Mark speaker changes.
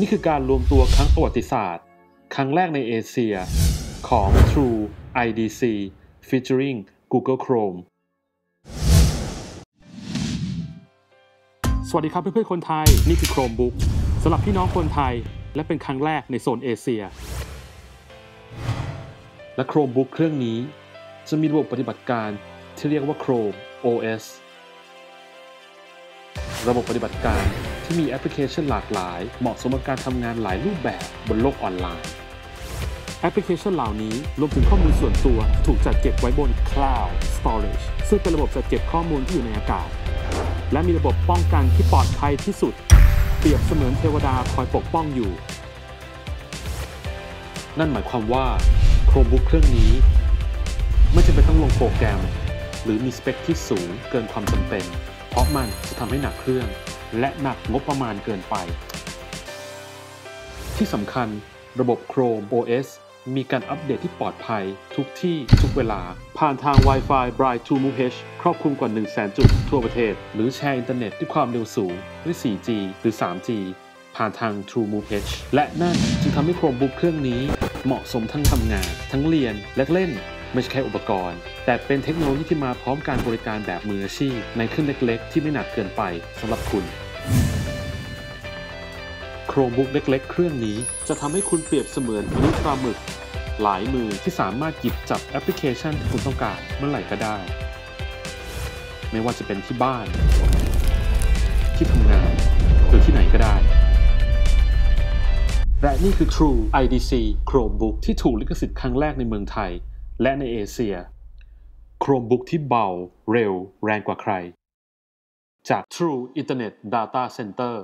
Speaker 1: นี่คือการรวมตัวครั้งประวัติศาสตร์ ครั้งแรกในเอเชีย ของ True IDC featuring Google Chrome สวัสดีครับเพื่อนๆคนไทย นี่คือ Chromebook สำหรับพี่น้องคนไทย และเป็นครั้งแรกในโซนเอเชีย และ Chromebook เครื่องนี้ จะมีระบบปฏิบัติการที่เรียกว่า Chrome OS ระบบปฏิบัติการ ที่มีแอปพลิเคชันหลากหลาย เหมาะสมกับการทำงานหลายรูปแบบบนโลกออนไลน์ แอปพลิเคชันเหล่านี้รวมถึงข้อมูลส่วนตัวถูกจัดเก็บไว้บน Cloud Storage ซึ่งเป็นระบบจัดเก็บข้อมูลที่อยู่ในอากาศ และมีระบบป้องกันที่ปลอดภัยที่สุด เปรียบเสมือนเทวดาคอยปกป้องอยู่ นั่นหมายความว่า Chromebook เครื่องนี้ ไม่จำเป็นต้องลงโปรแกรม หรือมีสเปคที่สูงเกินความจำเป็น เพราะมันจะทำให้หนักเครื่อง และหนักงบประมาณเกินไป ที่สำคัญระบบ Chrome OS มีการอัปเดตที่ปลอดภัย ทุกที่ทุกเวลา ผ่านทาง Wi-Fi Bright 2 Move H ครอบคลุมกว่า 1 0 0 0 0 0 จุดทั่วประเทศ หรือแชร์อินเทอร์เน็ตด้วยความเร็วสูงด้วย 4G หรือ 3G ผ่านทาง True Move H และนั่นจึงทำให้ Chromebook เครื่องนี้ เหมาะสมทั้งทำงาน ทั้งเรียนและเล่น ไม่ใช่แค่อุปกรณ์ แต่เป็นเทคโนโลยีที่มาพร้อมการบริการแบบมืออาชีพ ในเครื่องเล็กๆ ที่ไม่หนักเกินไปสำหรับคุณ Chromebook เล็กๆ เครื่องนี้ จะทำให้คุณเปรียบเสมือนมนุษย์ปลาหมึก หลายมือที่สามารถหยิบจับแอปพลิเคชันที่คุณต้องการเมื่อไหร่ก็ได้ ไม่ว่าจะเป็นที่บ้าน ที่ทำงาน หรือที่ไหนก็ได้ และนี่คือ True IDC Chromebook ที่ถูกลิขสิทธิ์ครั้งแรกในเมืองไทย และในเอเชีย Chromebook ที่เบา เร็ว แรงกว่าใคร จาก True Internet Data Center